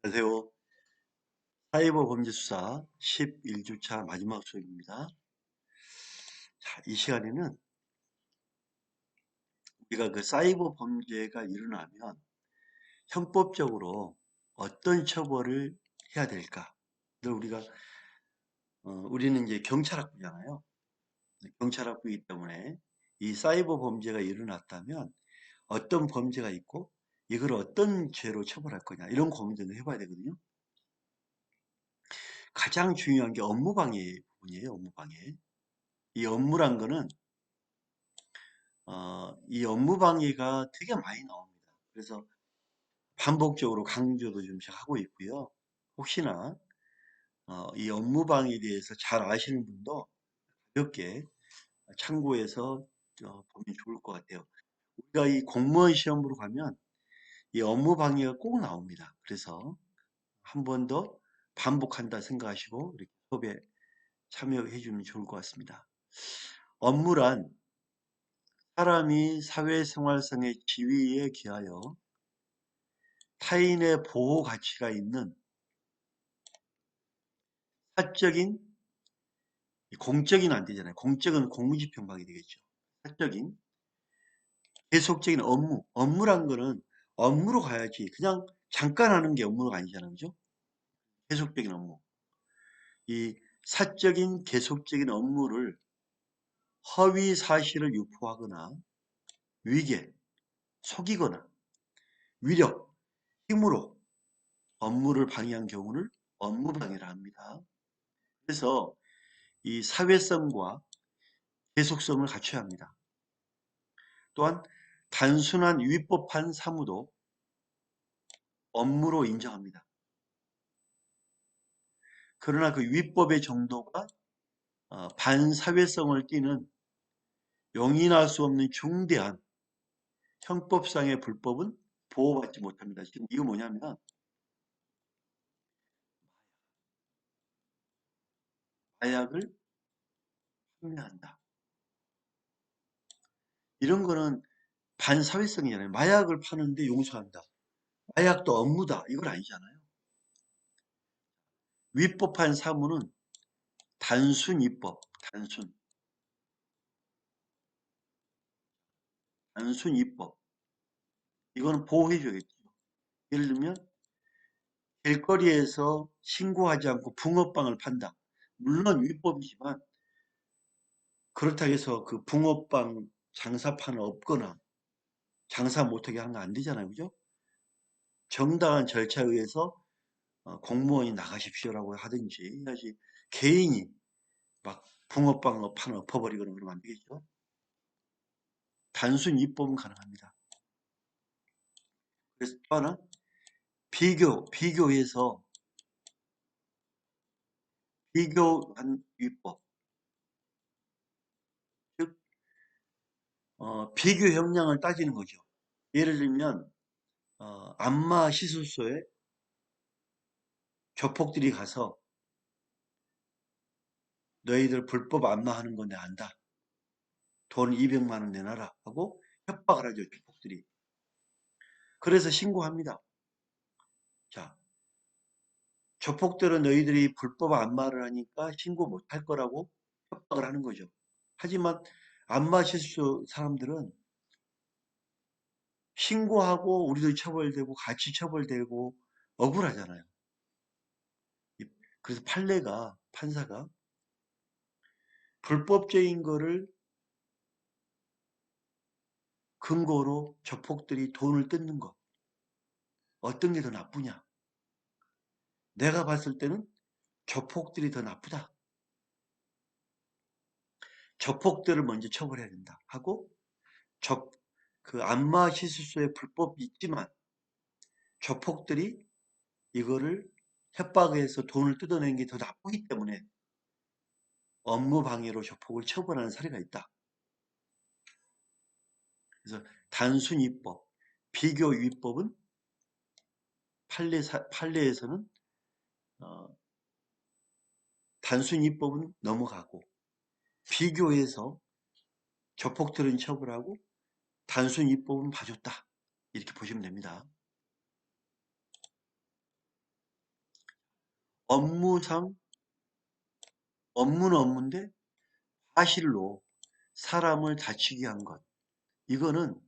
안녕하세요. 사이버 범죄 수사 11주차 마지막 수업입니다. 자, 이 시간에는 우리가 그 사이버 범죄가 일어나면 형법적으로 어떤 처벌을 해야 될까? 늘 우리가 어, 우리는 이제 경찰학부잖아요. 경찰학부이기 때문에 이 사이버 범죄가 일어났다면 어떤 범죄가 있고 이걸 어떤 죄로 처벌할 거냐 이런 고민들을 해봐야 되거든요. 가장 중요한 게 업무방해 부분이에요. 업무방해. 이 업무란 거는 어, 이 업무방해가 되게 많이 나옵니다. 그래서 반복적으로 강조도 좀씩 하고 있고요. 혹시나 어, 이 업무방해에 대해서 잘 아시는 분도 가볍게 참고해서 어, 보면 좋을 것 같아요. 우리가 이 공무원 시험으로 가면 이 업무 방해가 꼭 나옵니다. 그래서 한 번 더 반복한다 생각하시고 이렇게 수업에 참여해 주면 좋을 것 같습니다. 업무란 사람이 사회생활상의 지위에 기하여 타인의 보호 가치가 있는 사적인 공적인 안 되잖아요. 공적은 공무집행방이 되겠죠. 사적인 계속적인 업무 업무란 거는 업무로 가야지 그냥 잠깐 하는 게 업무가 아니잖아요. 그죠? 계속적인 업무 이 사적인 계속적인 업무를 허위 사실을 유포하거나 위계, 속이거나 위력, 힘으로 업무를 방해한 경우를 업무방해라 합니다. 그래서 이 사회성과 계속성을 갖춰야 합니다. 또한 단순한 위법한 사무도 업무로 인정합니다. 그러나 그 위법의 정도가 어, 반사회성을 띠는 용인할 수 없는 중대한 형법상의 불법은 보호받지 못합니다. 지금 이거 뭐냐면 마약을 판매한다. 이런 거는 반사회성이잖아요. 마약을 파는데 용서한다. 마약도 업무다. 이건 아니잖아요. 위법한 사무는 단순 입법, 단순. 단순 입법. 이거는 보호해줘야겠죠. 예를 들면 길거리에서 신고하지 않고 붕어빵을 판다. 물론 위법이지만 그렇다고 해서 그 붕어빵 장사판을 없거나 장사 못하게 하는 거안 되잖아요. 그죠? 정당한 절차에 의해서 어, 공무원이 나가십시오라고 하든지 해야지 개인이 막 붕어빵 판을 엎어버리거나 그러면 안 되겠죠. 단순 입법은 가능합니다. 그래서 또 하나 비교, 비교해서 비교한 위법 어, 비교 형량을 따지는 거죠. 예를 들면 어, 안마 시술소에 조폭들이 가서 너희들 불법 안마하는 거내 안다. 돈 200만 원 내놔라 하고 협박을 하죠. 조폭들이. 그래서 신고합니다. 자, 조폭들은 너희들이 불법 안마를 하니까 신고 못할 거라고 협박을 하는 거죠. 하지만 안 마 실 수 사람들은 신고하고 우리도 처벌되고 같이 처벌되고 억울하잖아요. 그래서 판례가 판사가 불법적인 거를 근거로 조폭들이 돈을 뜯는 것 어떤 게 더 나쁘냐 내가 봤을 때는 조폭들이 더 나쁘다 조폭들을 먼저 처벌해야 된다 하고 조, 그 안마 시술소에 불법이 있지만 조폭들이 이거를 협박해서 돈을 뜯어낸 게 더 나쁘기 때문에 업무 방해로 조폭을 처벌하는 사례가 있다. 그래서 단순 입법, 비교 위법은 판례 판례에서는 어, 단순 입법은 넘어가고 비교해서 조폭들은 처벌하고 단순 입법은 봐줬다. 이렇게 보시면 됩니다. 업무상 업무는 업무인데 과실로 사람을 다치게 한 것. 이거는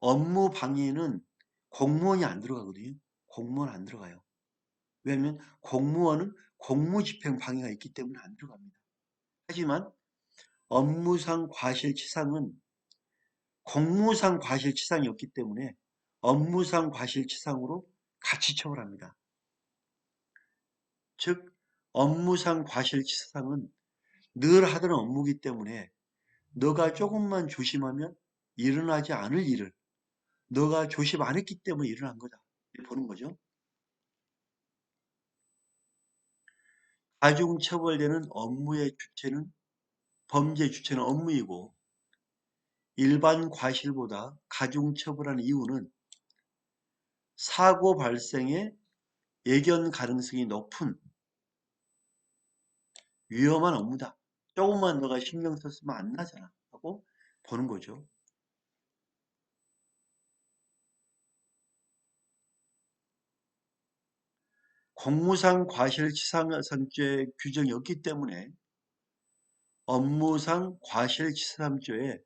업무 방해는 공무원이 안 들어가거든요. 공무원 안 들어가요. 왜냐하면 공무원은 공무집행 방해가 있기 때문에 안 들어갑니다. 하지만 업무상 과실치상은 공무상 과실치상이었기 때문에 업무상 과실치상으로 같이 처벌합니다. 즉 업무상 과실치상은 늘 하던 업무기 때문에 너가 조금만 조심하면 일어나지 않을 일을 너가 조심 안 했기 때문에 일어난 거다. 보는 거죠. 가중 처벌되는 업무의 주체는 범죄 주체는 업무이고 일반 과실보다 가중 처벌하는 이유는 사고 발생의 예견 가능성이 높은 위험한 업무다. 조금만 너가 신경 썼으면 안 나잖아. 하고 보는 거죠. 공무상 과실치상죄 규정이 없기 때문에 업무상 과실치상죄에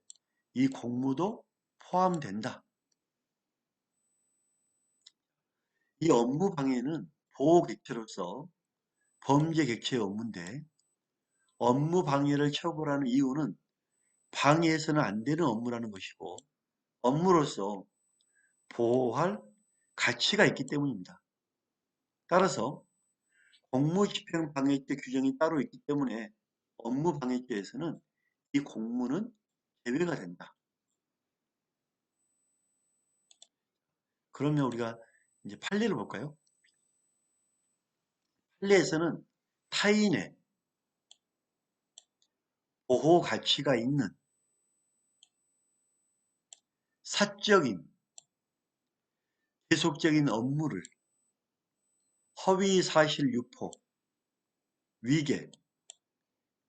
이 공무도 포함된다. 이 업무 방해는 보호 객체로서 범죄 객체의 업무인데 업무 방해를 처벌하는 이유는 방해해서는 안 되는 업무라는 것이고 업무로서 보호할 가치가 있기 때문입니다. 따라서 공무집행방해죄 규정이 따로 있기 때문에 업무방해죄에서는 이 공무는 제외가 된다. 그러면 우리가 이제 판례를 볼까요? 판례에서는 타인의 보호 가치가 있는 사적인 계속적인 업무를 허위 사실 유포, 위계,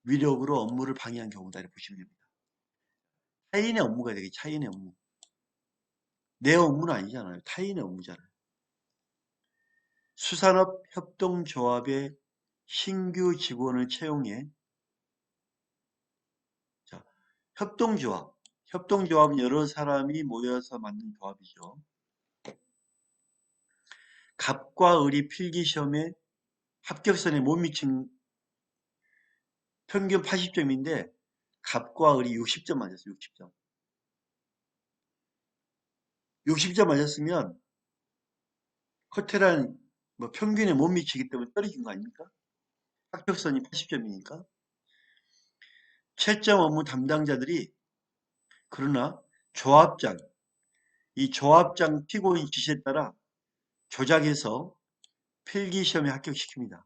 위력으로 업무를 방해한 경우다 이렇게 보시면 됩니다. 타인의 업무가 되게 타인의 업무. 내 업무는 아니잖아요. 타인의 업무잖아요. 수산업 협동조합의 신규 직원을 채용해 자, 협동조합. 협동조합은 여러 사람이 모여서 만든 조합이죠. 갑과 을이 필기시험에 합격선에 못 미친 평균 80점인데 갑과 을이 60점 맞았어요. 60점. 60점 맞았으면 커테란 뭐 평균에 못 미치기 때문에 떨어진 거 아닙니까? 합격선이 80점이니까. 채점 업무 담당자들이 그러나 조합장, 이 조합장 피고인 지시에 따라 조작해서 필기시험에 합격시킵니다.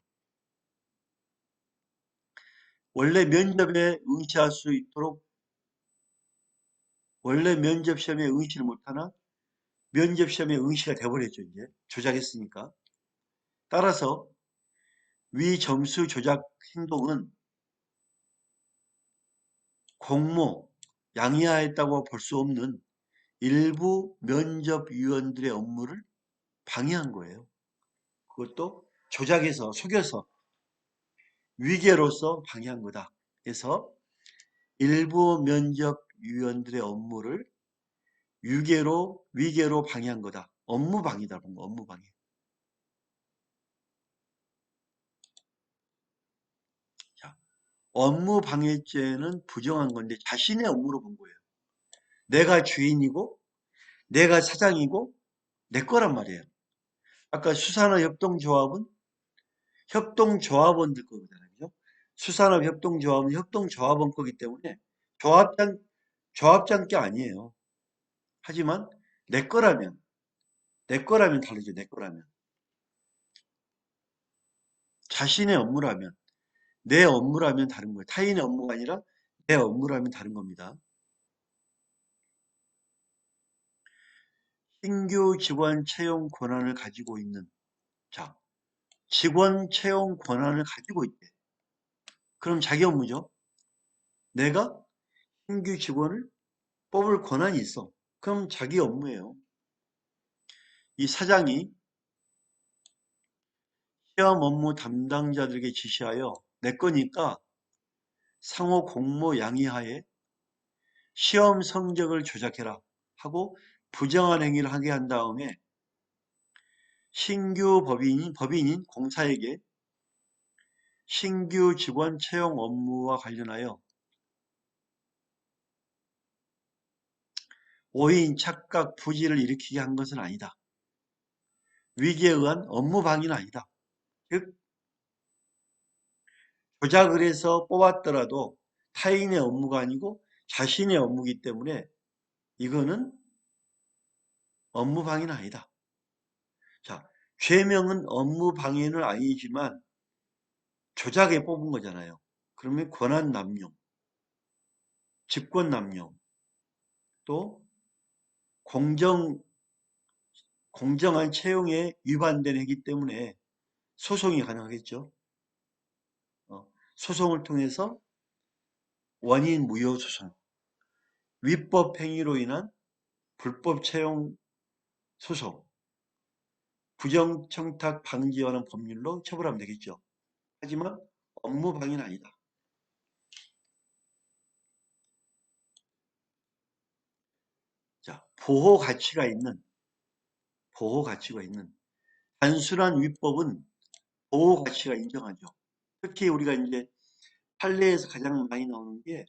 원래 면접에 응시할 수 있도록 원래 면접 시험에 응시를 못하나 면접 시험에 응시가 돼버렸죠 이제 조작했으니까 따라서 위 점수 조작 행동은 공모 양해하였다고 볼 수 없는 일부 면접위원들의 업무를 방해한 거예요. 그것도 조작해서 속여서 위계로서 방해한 거다. 그래서 일부 면접 위원들의 업무를 유계로 위계로 방해한 거다. 업무 방해다. 본 거, 업무 방해. 자, 업무 방해죄는 부정한 건데 자신의 업무로 본 거예요. 내가 주인이고 내가 사장이고 내 거란 말이에요. 아까 수산업 협동조합은 협동조합원들 거잖아요. 그죠? 수산업 협동조합은 협동조합원 거기 때문에 조합장, 조합장 게 아니에요. 하지만 내 거라면, 내 거라면 다르죠. 내 거라면. 자신의 업무라면, 내 업무라면 다른 거예요. 타인의 업무가 아니라 내 업무라면 다른 겁니다. 신규 직원 채용 권한을 가지고 있는 자 직원 채용 권한을 가지고 있대. 그럼 자기 업무죠. 내가 신규 직원을 뽑을 권한이 있어. 그럼 자기 업무예요. 이 사장이 시험 업무 담당자들에게 지시하여 내 거니까 상호 공모 양의하에 시험 성적을 조작해라 하고 부정한 행위를 하게 한 다음에 신규 법인인, 법인인 공사에게 신규 직원 채용 업무와 관련하여 오인, 착각, 부지를 일으키게 한 것은 아니다. 위기에 의한 업무 방해는 아니다. 즉 조작을 해서 뽑았더라도 타인의 업무가 아니고 자신의 업무이기 때문에 이거는 업무 방해는 아니다. 자, 죄명은 업무 방해는 아니지만 조작에 뽑은 거잖아요. 그러면 권한 남용, 직권 남용, 또 공정 공정한 채용에 위반된 행위 때문에 소송이 가능하겠죠. 어, 소송을 통해서 원인 무효 소송, 위법 행위로 인한 불법 채용 소송, 부정청탁 방지하는 법률로 처벌하면 되겠죠. 하지만 업무 방해는 아니다. 자, 보호 가치가 있는 보호 가치가 있는 단순한 위법은 보호 가치가 인정하죠. 특히 우리가 이제 판례에서 가장 많이 나오는 게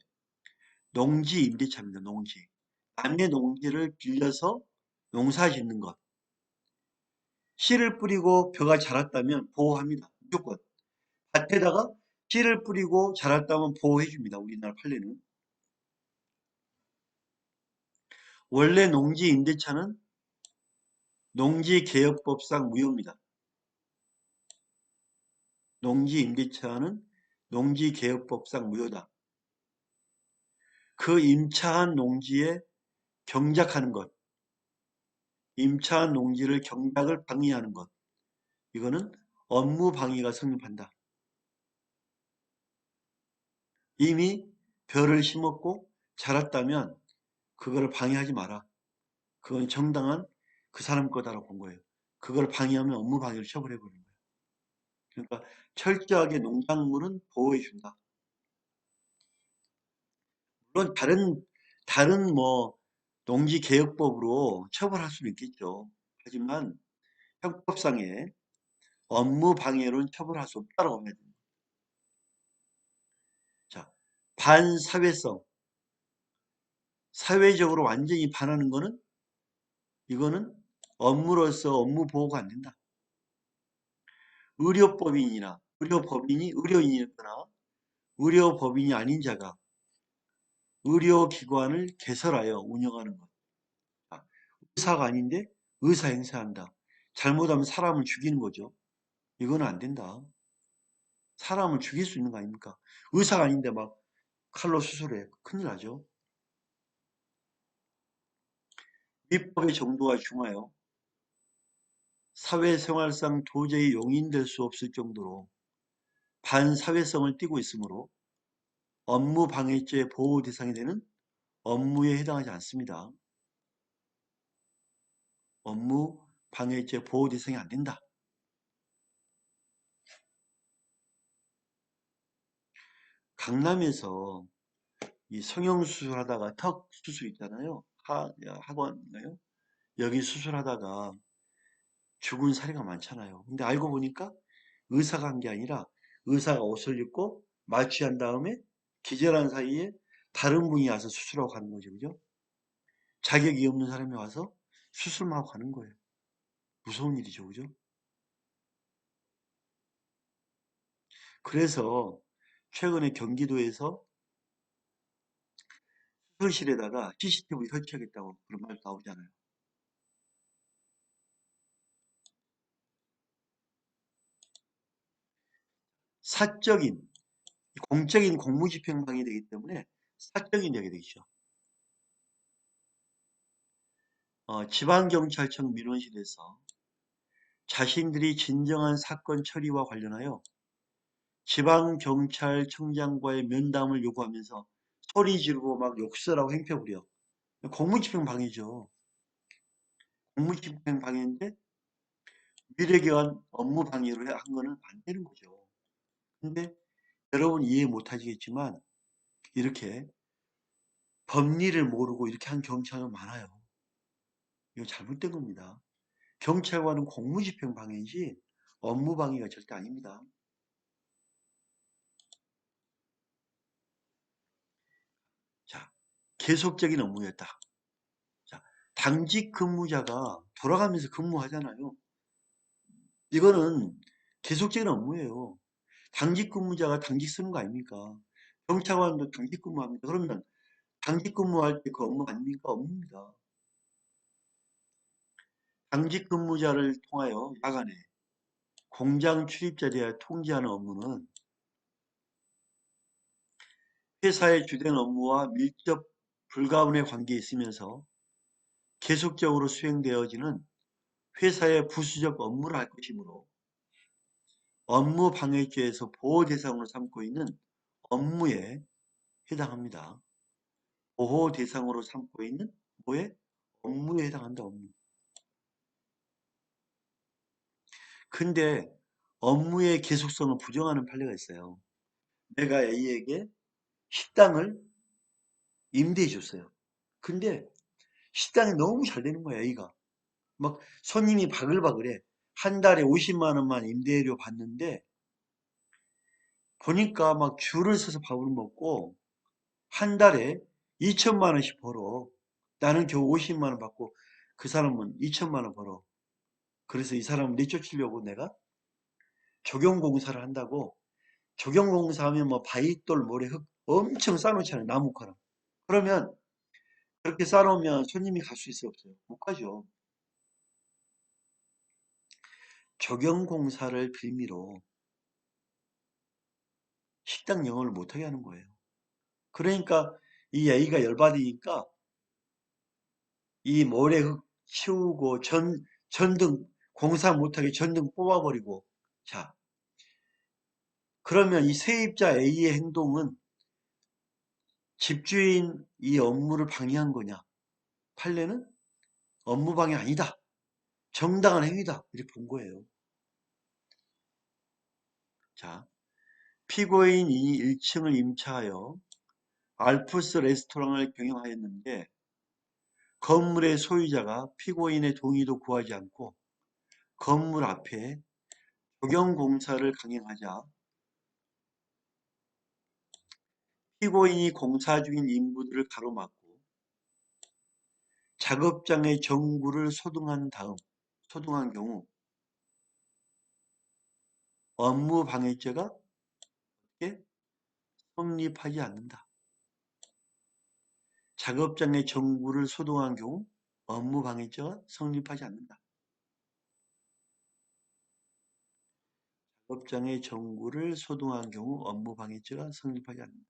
농지 임대차입니다. 농지. 남의 농지를 빌려서 농사 짓는 것. 씨를 뿌리고 벼가 자랐다면 보호합니다. 무조건. 밭에다가 씨를 뿌리고 자랐다면 보호해줍니다. 우리나라 판례는. 원래 농지 임대차는 농지개혁법상 무효입니다. 농지 임대차는 농지개혁법상 무효다. 그 임차한 농지에 경작하는 것, 임차한 농지를 경작을 방해하는 것, 이거는 업무 방해가 성립한다. 이미 벼를 심었고 자랐다면 그걸 방해하지 마라. 그건 정당한 그 사람 거다라고 본 거예요. 그걸 방해하면 업무 방해를 처벌해 버리는 거예요. 그러니까 철저하게 농작물은 보호해 준다. 물론 다른 다른 뭐 농지 개혁법으로 처벌할 수는 있겠죠. 하지만 형법상에 업무 방해로는 처벌할 수 없다고 합니다. 자, 반사회성. 사회적으로 완전히 반하는 거는 이거는 업무로서 업무 보호가 안 된다. 의료법인이나 의료법인이 의료인이었거나 의료법인이 아닌 자가 의료기관을 개설하여 운영하는 것. 의사가 아닌데 의사 행세한다. 잘못하면 사람을 죽이는 거죠. 이거는 안 된다. 사람을 죽일 수 있는 거 아닙니까? 의사가 아닌데 막 칼로 수술해. 큰일 나죠. 위법의 정도가 중하여 사회생활상 도저히 용인될 수 없을 정도로 반사회성을 띠고 있으므로 업무 방해죄 보호 대상이 되는 업무에 해당하지 않습니다. 업무 방해죄 보호 대상이 안 된다. 강남에서 이 성형 수술 하다가 턱 수술 있잖아요. 하, 학원인가요? 여기 수술하다가 죽은 사례가 많잖아요. 근데 알고 보니까 의사가 한 게 아니라 의사가 옷을 입고 마취한 다음에 기절한 사이에 다른 분이 와서 수술하고 가는 거죠. 그죠? 자격이 없는 사람이 와서 수술만 하고 가는 거예요. 무서운 일이죠. 그죠? 그래서 최근에 경기도에서 수술실에다가 CCTV 설치하겠다고 그런 말도 나오잖아요. 사적인, 공적인 공무집행방이 되기 때문에 사적인 되게 되죠. 어, 지방경찰청 민원실에서 자신들이 진정한 사건 처리와 관련하여 지방경찰청장과의 면담을 요구하면서 소리 지르고 막 욕설하고 행패 부려. 공무집행 방해죠. 공무집행 방해인데 위력에 업무 방해를 한 거는 안 되는 거죠. 근데 여러분 이해 못 하시겠지만 이렇게 법리를 모르고 이렇게 한 경찰은 많아요. 이거 잘못된 겁니다. 경찰관은 공무집행 방해이지 업무 방해가 절대 아닙니다. 자, 계속적인 업무였다. 자, 당직 근무자가 돌아가면서 근무하잖아요. 이거는 계속적인 업무예요. 당직 근무자가 당직 쓰는 거 아닙니까? 경찰관도 당직 근무합니다. 그러면 당직 근무할 때 그 업무 아닙니까? 업무입니다. 당직 근무자를 통하여 야간에 공장 출입자에 대하여 통제하는 업무는 회사의 주된 업무와 밀접 불가분의 관계에 있으면서 계속적으로 수행되어지는 회사의 부수적 업무를 할 것이므로 업무 방해죄에서 보호 대상으로 삼고 있는 업무에 해당합니다. 보호 대상으로 삼고 있는 뭐에? 업무에 해당한다. 업무. 근데 업무의 계속성을 부정하는 판례가 있어요. 내가 A에게 식당을 임대해 줬어요. 근데 식당이 너무 잘 되는 거야, A가. 막 손님이 바글바글해. 한 달에 50만 원만 임대료 받는데 보니까 막 줄을 서서 밥을 먹고 한 달에 2천만 원씩 벌어. 나는 겨우 50만 원 받고 그 사람은 2천만 원 벌어. 그래서 이 사람을 내쫓으려고 내가 조경공사를 한다고 조경공사 하면 뭐 바위돌 모래 흙 엄청 쌓아놓잖아요. 나무커랑. 그러면 그렇게 쌓아놓으면 손님이 갈 수 있어요? 없어요? 못 가죠. 조경공사를 빌미로 식당 영업을 못하게 하는 거예요. 그러니까 이 A가 열받으니까 이 모래흙 치우고 전, 전등 공사 못하게 전등 뽑아버리고 자 그러면 이 세입자 A의 행동은 집주인 이 업무를 방해한 거냐 판례는 업무 방해 아니다 정당한 행위다. 이렇게 본 거예요. 자 피고인이 1층을 임차하여 알프스 레스토랑을 경영하였는데 건물의 소유자가 피고인의 동의도 구하지 않고 건물 앞에 조경공사를 강행하자 피고인이 공사 중인 인부들을 가로막고 작업장의 전구를 소등한 다음 소등한 경우 업무 방해죄가 어떻게 성립하지 않는다. 작업장의 전구를 소등한 경우 업무 방해죄가 성립하지 않는다. 작업장의 전구를 소등한 경우 업무 방해죄가 성립하지 않는다.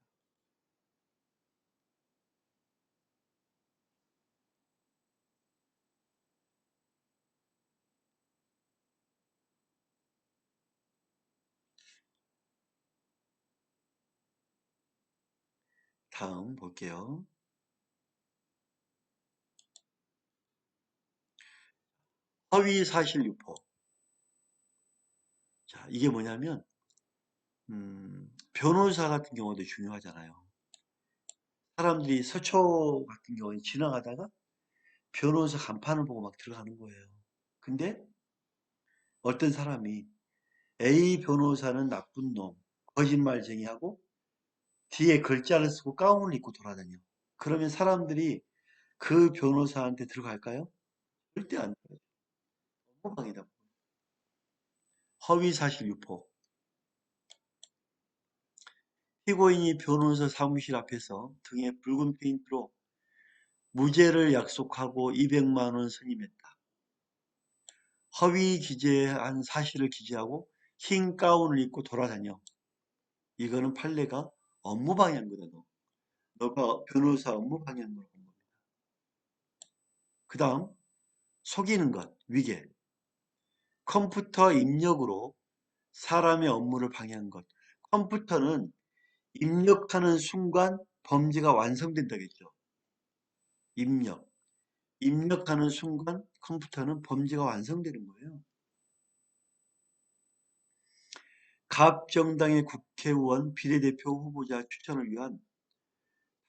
다음 볼게요. 허위 사실 유포. 자, 이게 뭐냐면 음, 변호사 같은 경우도 중요하잖아요. 사람들이 서초 같은 경우에 지나가다가 변호사 간판을 보고 막 들어가는 거예요. 근데 어떤 사람이 A 변호사는 나쁜 놈, 거짓말쟁이하고 뒤에 글자를 쓰고 가운을 입고 돌아다녀. 그러면 사람들이 그 변호사한테 들어갈까요? 절대 안 들어가죠. 호방이다. 허위사실 유포. 피고인이 변호사 사무실 앞에서 등에 붉은 페인트로 무죄를 약속하고 200만 원 선임했다. 허위 기재한 사실을 기재하고 흰 가운을 입고 돌아다녀. 이거는 판례가 업무. 너. 너가 변호사 업무 거라고 한 겁니다. 그 다음 속이는 것, 위계. 컴퓨터 입력으로 사람의 업무를 방해한 것. 컴퓨터는 입력하는 순간 범죄가 완성된다겠죠. 입력. 입력하는 순간 컴퓨터는 범죄가 완성되는 거예요. 갑 정당의 국회의원 비례대표 후보자 추천을 위한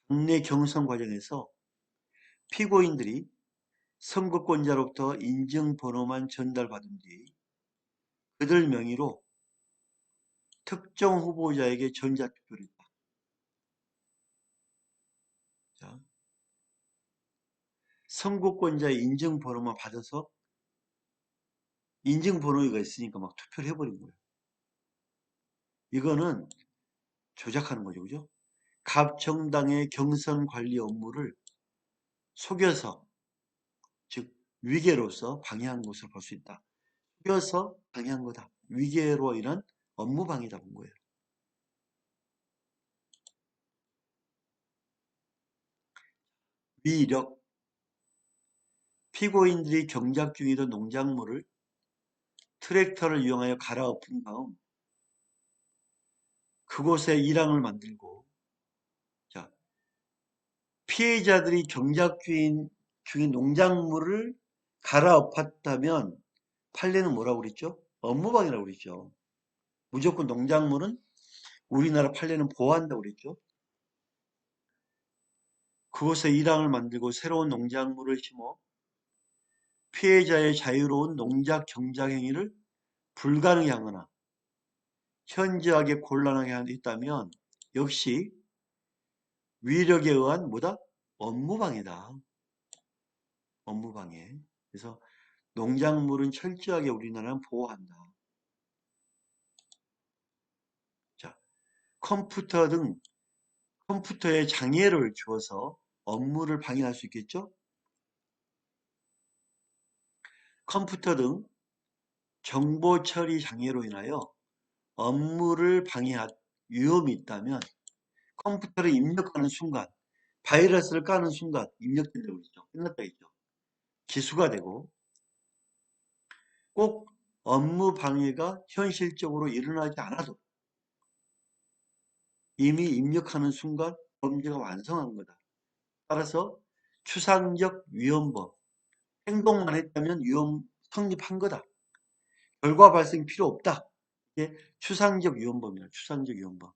당내 경선 과정에서 피고인들이 선거권자로부터 인증번호만 전달받은 뒤 그들 명의로 특정 후보자에게 전자투표를 했다. 자, 선거권자의 인증번호만 받아서 인증번호가 있으니까 막 투표를 해버린 거예요. 이거는 조작하는 거죠. 그죠? 각 정당의 경선 관리 업무를 속여서 즉 위계로서 방해한 것을 볼 수 있다. 속여서 방해한 거다. 위계로 인한 업무 방해다 본 거예요. 위력 피고인들이 경작 중이던 농작물을 트랙터를 이용하여 갈아엎은 다음 그곳에 일항을 만들고 자 피해자들이 경작 중인, 중인 농작물을 갈아엎었다면 판례는 뭐라고 그랬죠? 업무방해라고 그랬죠. 무조건 농작물은 우리나라 판례는 보호한다고 그랬죠. 그곳에 일항을 만들고 새로운 농작물을 심어 피해자의 자유로운 농작 경작 행위를 불가능하게 하거나 현저하게 곤란하게 했다면 역시 위력에 의한 뭐다? 업무방해다. 업무방해. 그래서 농작물은 철저하게 우리나라는 보호한다. 자, 컴퓨터 등 컴퓨터에 장애를 주어서 업무를 방해할 수 있겠죠? 컴퓨터 등 정보 처리 장애로 인하여 업무를 방해할 위험이 있다면 컴퓨터를 입력하는 순간 바이러스를 까는 순간 입력된다고 했죠. 끝났다 했죠. 기수가 되고 꼭 업무 방해가 현실적으로 일어나지 않아도 이미 입력하는 순간 범죄가 완성한 거다. 따라서 추상적 위험범, 행동만 했다면 위험 성립한 거다. 결과 발생 필요 없다. 이게 추상적 위험범이야. 추상적 위험범.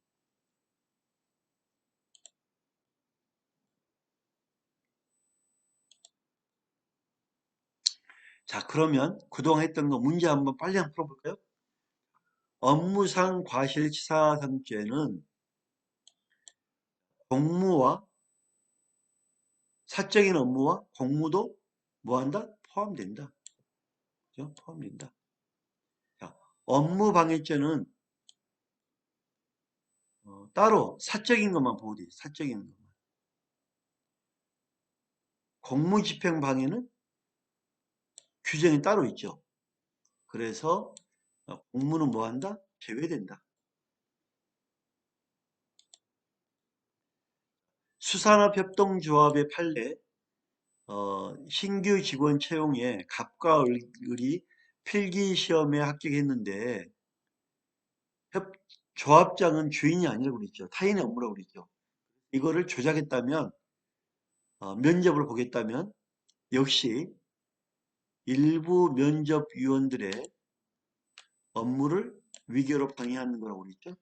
자 그러면 그동안 했던 거 문제 한번 빨리 한번 풀어볼까요? 업무상 과실치사상죄는 공무와 사적인 업무와 공무도 뭐한다? 포함된다. 그죠? 포함된다. 자, 업무 방해죄는 어, 따로 사적인 것만 보고 돼. 사적인 것만. 공무집행 방해는 규정이 따로 있죠. 그래서 어, 공무는 뭐한다? 제외된다. 수산업협동조합의 판례 어, 신규 직원 채용에 갑과 을이 필기 시험에 합격했는데 협, 조합장은 주인이 아니라고 그랬죠. 타인의 업무라고 그랬죠. 이거를 조작했다면 어, 면접을 보겠다면 역시 일부 면접위원들의 업무를 위계로 방해하는 거라고 그랬죠.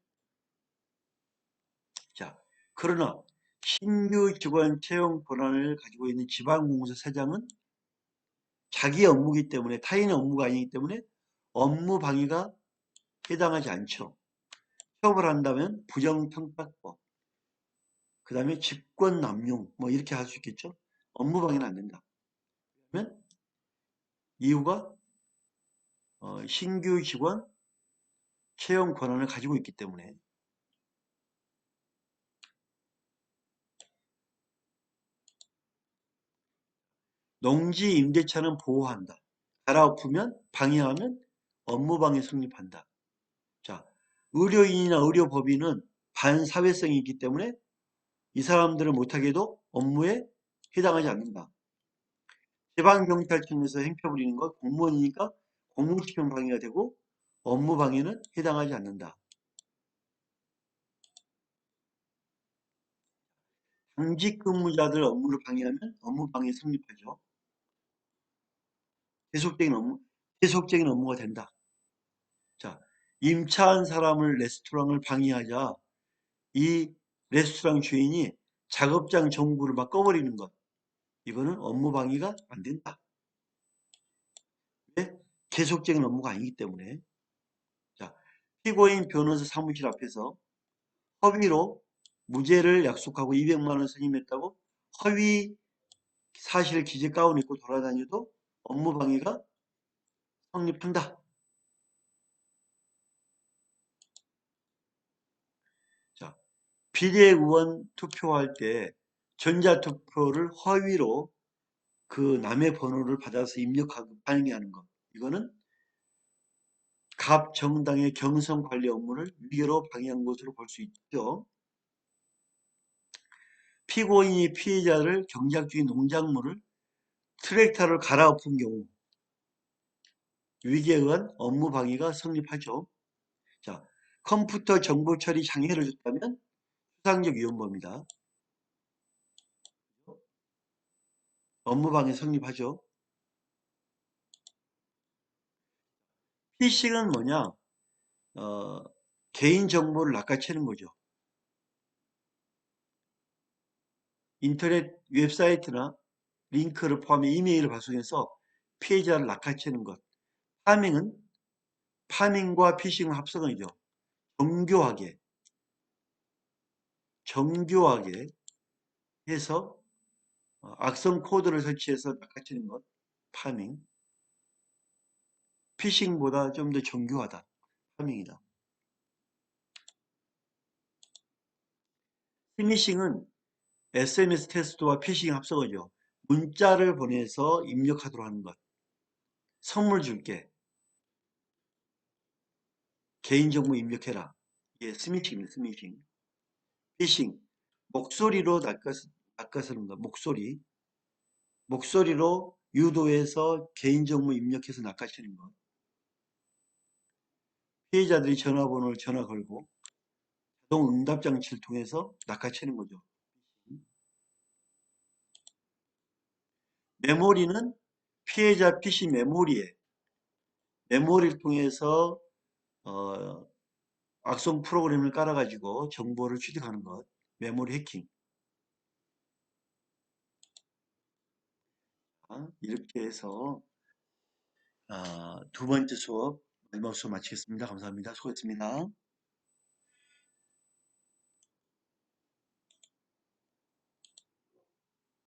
자, 그러나 신규 직원 채용 권한을 가지고 있는 지방공사 사장은 자기 업무기 때문에 타인의 업무가 아니기 때문에 업무 방해가 해당하지 않죠. 취업을 한다면 부정평가법, 그 다음에 직권 남용 뭐 이렇게 할 수 있겠죠. 업무 방해는 안 된다. 그러면 이유가 어, 신규 직원 채용 권한을 가지고 있기 때문에 농지 임대차는 보호한다. 갈아엎으면 방해하면 업무방해 성립한다. 자, 의료인이나 의료법인은 반사회성이 있기 때문에 이 사람들을 못하게도 업무에 해당하지 않는다. 지방경찰청에서 행표 부리는 것 공무원이니까 공무집행 방해가 되고 업무 방해는 해당하지 않는다. 당직 근무자들 업무를 방해하면 업무 방해 성립하죠. 계속적인 업무, 계속적인 업무가 된다. 자, 임차한 사람을 레스토랑을 방해하자 이 레스토랑 주인이 작업장 정보를 막 꺼버리는 것. 이거는 업무 방해가 안 된다. 왜? 계속적인 업무가 아니기 때문에. 자, 피고인 변호사 사무실 앞에서 허위로 무죄를 약속하고 200만 원 선임했다고 허위 사실 기재 가운 입고 돌아다녀도 업무 방해가 성립한다. 자, 비례 의원 투표할 때 전자투표를 허위로 그 남의 번호를 받아서 입력하고 발행하는 것. 이거는 갑 정당의 경선 관리 업무를 위계로 방해한 것으로 볼 수 있죠. 피고인이 피해자를 경작주의 농작물을 트랙터를 갈아엎은 경우 위기에 의한 업무 방해가 성립하죠. 자, 컴퓨터 정보 처리 장애를 줬다면 수상적 위헌범이다. 업무 방해 성립하죠. 피싱은 뭐냐? 어, 개인 정보를 낚아채는 거죠. 인터넷 웹사이트나 링크를 포함해 이메일을 발송해서 피해자를 낚아채는 것. 파밍은 파밍과 피싱은 합성이죠. 정교하게 정교하게 해서 어, 악성 코드를 설치해서 낚아채는 것. 파밍. 피싱보다 좀 더 정교하다. 파밍이다. 스미싱은 SMS 테스트와 피싱 합성어죠. 문자를 보내서 입력하도록 하는 것. 선물 줄게. 개인정보 입력해라. 예, 스미싱입니다. 스미싱. 피싱. 목소리로 낚아서, 낚아서는 것. 목소리. 목소리로 유도해서 개인정보 입력해서 낚아채는 것. 피해자들이 전화번호를 전화 걸고 자동 응답 장치를 통해서 낚아채는 거죠. 메모리는 피해자 PC 메모리에 메모리를 통해서 어, 악성 프로그램을 깔아가지고 정보를 취득하는 것, 메모리 해킹. 이렇게 해서 어, 두 번째 수업 마지막 수업 마치겠습니다. 감사합니다. 수고했습니다.